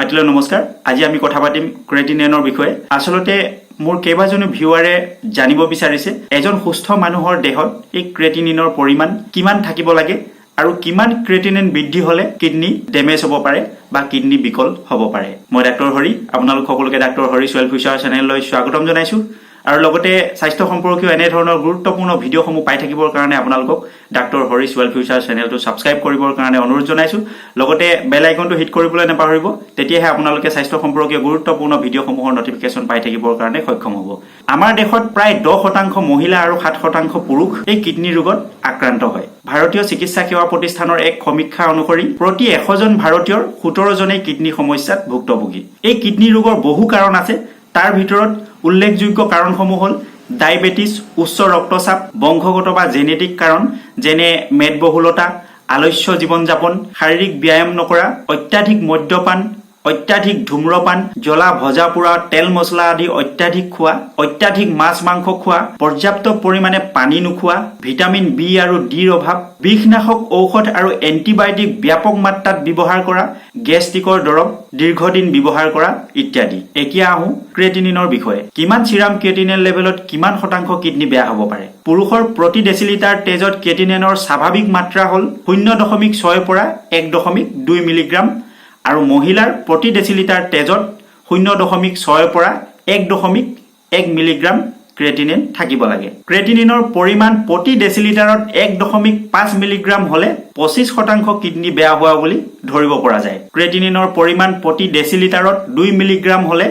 আইটিলৈ নমস্কাৰ। আজি আমি কথা পাতিম ক্ৰেটিনেনৰ বিষয়ে। আচলতে মোৰ কেইবাজনো ভিউৱাৰে জানিব বিচাৰিছে, এজন সুস্থ মানুহৰ দেহত এই ক্ৰেটিনিনৰ পৰিমাণ কিমান থাকিব লাগে আৰু কিমান ক্ৰেটিনিন বৃদ্ধি হ'লে কিডনী ডেমেজ হ'ব পাৰে বা কিডনী বিকল হ'ব পাৰে। মই ডাক্তৰ হৰি, আপোনালোক সকলোকে ডাক্তৰ হৰি চুৱেল ফিউচাৰ চেনেললৈ স্বাগতম জনাইছোঁ। আৰু লগতে স্বাস্থ্য সম্পৰ্কীয় এনেধৰণৰ গুৰুত্বপূৰ্ণ ভিডিঅ'সমূহ পাই থাকিবৰ কাৰণে আপোনালোকক ডাক্তৰ হৰিছ ৱেল ফিউচাৰ চেনেলটো ছাবস্ক্ৰাইব কৰিবৰ কাৰণে অনুৰোধ জনাইছোঁ। লগতে বেল আইকনটো হিট কৰিবলৈ নাপাহৰিব তেতিয়াহে আপোনালোকে স্বাস্থ্য সম্পৰ্কীয় গুৰুত্বপূৰ্ণ ভিডিঅ'সমূহৰ নটিফিকেশ্যন পাই থাকিবৰ কাৰণে সক্ষম হ'ব। আমাৰ দেশত প্ৰায় দহ শতাংশ মহিলা আৰু সাত শতাংশ পুৰুষ এই কিডনী ৰোগত আক্ৰান্ত হয়। ভাৰতীয় চিকিৎসা সেৱা প্ৰতিষ্ঠানৰ এক সমীক্ষা অনুসৰি প্ৰতি এশজন ভাৰতীয়ৰ সোতৰজনেই কিডনী সমস্যাত ভুক্তভোগী। এই কিডনী ৰোগৰ বহু কাৰণ আছে। তাৰ ভিতৰত উল্লেখযোগ্য কাৰণসমূহ হ'ল ডায়েবেটিছ, উচ্চ ৰক্তচাপ, বংশগত বা জেনেটিক কাৰণ, যেনে মেদবহুলতা, আলস্য জীৱন যাপন শাৰীৰিক ব্যায়াম নকৰা, অত্যাধিক মদ্যপান অত্যাধিক ধূম্ৰপান, জ্বলা, ভজা পোৰা, তেল মছলা আদি অত্যাধিক খোৱা, অত্যাধিক মাছ, মাংস খোৱা, পৰ্যাপ্ত পৰিমাণে পানী নোখোৱা, ভিটামিন বি আৰু ডিৰ অভাৱ, বিষনাশক ঔষধ আৰু এণ্টিবায়টিক ব্যাপক মাত্ৰাত ব্যৱহাৰ কৰা, গেষ্ট্ৰিকৰ দৰৱ, দীৰ্ঘদিন ব্যৱহাৰ কৰা ইত্যাদি। এতিয়া আহোঁ ক্ৰেটিনিনৰ বিষয়ে। কিমান চিৰাম ক্ৰেটিনিন লেভেলত কিমান শতাংশ কিডনী বেয়া হ'ব পাৰে? পুৰুষৰ প্ৰতি ডেচিলিটাৰ তেজত ক্ৰেটিনিনৰ স্বাভাৱিক মাত্ৰা হ'ল শূন্য দশমিক ছয়ৰ পৰা এক দশমিক দুই মিলিগ্ৰাম আৰু মহিলাৰ প্ৰতি ডেচিলিটাৰ তেজত শূন্য দশমিক ছয়ৰ পৰা এক দশমিক এক মিলিগ্ৰাম ক্ৰেটিনিন থাকিব লাগে। ক্ৰেটিনিনৰ পৰিমাণ প্ৰতি ডেচিলিটাৰত এক দশমিক পাঁচ মিলিগ্ৰাম হ'লে পঁচিছ শতাংশ কিডনী বেয়া হোৱা বুলি ধৰিব পৰা যায়। ক্ৰেটিনিনৰ পৰিমাণ প্ৰতি ডেচিলিটাৰত দুই মিলিগ্ৰাম হ'লে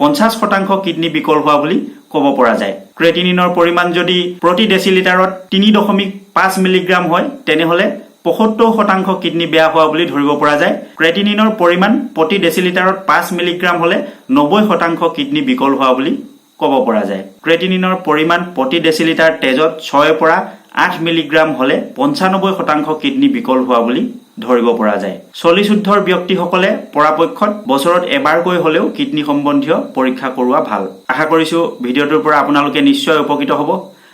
পঞ্চাছ শতাংশ কিডনী বিকল হোৱা বুলি ক'ব পৰা যায়। ক্ৰেটিনিনৰ পৰিমাণ যদি প্ৰতি ডেচিলিটাৰত তিনি দশমিক পাঁচ মিলিগ্ৰাম হয়, তেনেহ'লে পঁসত্তৰ শতাংশ কিডনী বেয়া হোৱা বুলি ধৰিব পৰা যায়। ক্ৰেটিনিনৰ পৰিমাণ প্ৰতি ডেচিলিটাৰত পাঁচ মিলিগ্ৰাম হ'লে নব্বৈ শতাংশ কিডনী বিকল হোৱা বুলি ক'ব পৰা যায়। ক্ৰেটিনিনৰ পৰিমাণ প্ৰতি ডেচিলিটাৰ তেজত ছয়ৰ পৰা আঠ মিলিগ্ৰাম হ'লে পঞ্চানব্বৈ শতাংশ কিডনী বিকল হোৱা বুলি ধৰিব পৰা যায়। চলিশুদ্ধৰ ব্যক্তিসকলে পৰাপক্ষত বছৰত এবাৰকৈ হ'লেও কিডনী সম্বন্ধীয় পৰীক্ষা কৰোৱা ভাল। আশা কৰিছোঁ ভিডিঅ'টোৰ পৰা আপোনালোকে নিশ্চয় উপকৃত হ'ব।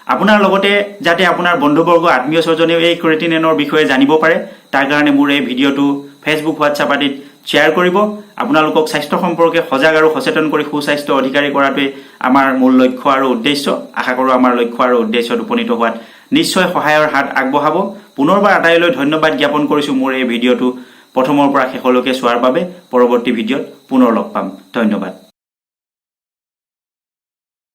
আপোনাৰ লগতে যাতে আপোনাৰ বন্ধুবৰ্গ আত্মীয় স্বজনেও এই ক্ৰেটিনিনৰ বিষয়ে জানিব পাৰে তাৰ কাৰণে মোৰ এই ভিডিঅ'টো ফেচবুক হোৱাটছআপ আদিত শ্বেয়াৰ কৰিব। আপোনালোকক স্বাস্থ্য সম্পৰ্কে সজাগ আৰু সচেতন কৰি সুস্বাস্থ্য অধিকাৰী কৰাটোৱে আমাৰ মূল লক্ষ্য আৰু উদ্দেশ্য। আশা কৰোঁ আমাৰ লক্ষ্য আৰু উদ্দেশ্যত উপনীত হোৱাত নিশ্চয় সহায়ৰ হাত আগবঢ়াব। পুনৰবাৰ আটাইলৈ ধন্যবাদ জ্ঞাপন কৰিছোঁ মোৰ এই ভিডিঅ'টো। প্ৰথমৰ পৰা শেষলৈকে চোৱাৰ বাবে পৰৱৰ্তী ভিডিঅ'ত পুনৰ লগ পাম। ধন্যবাদ।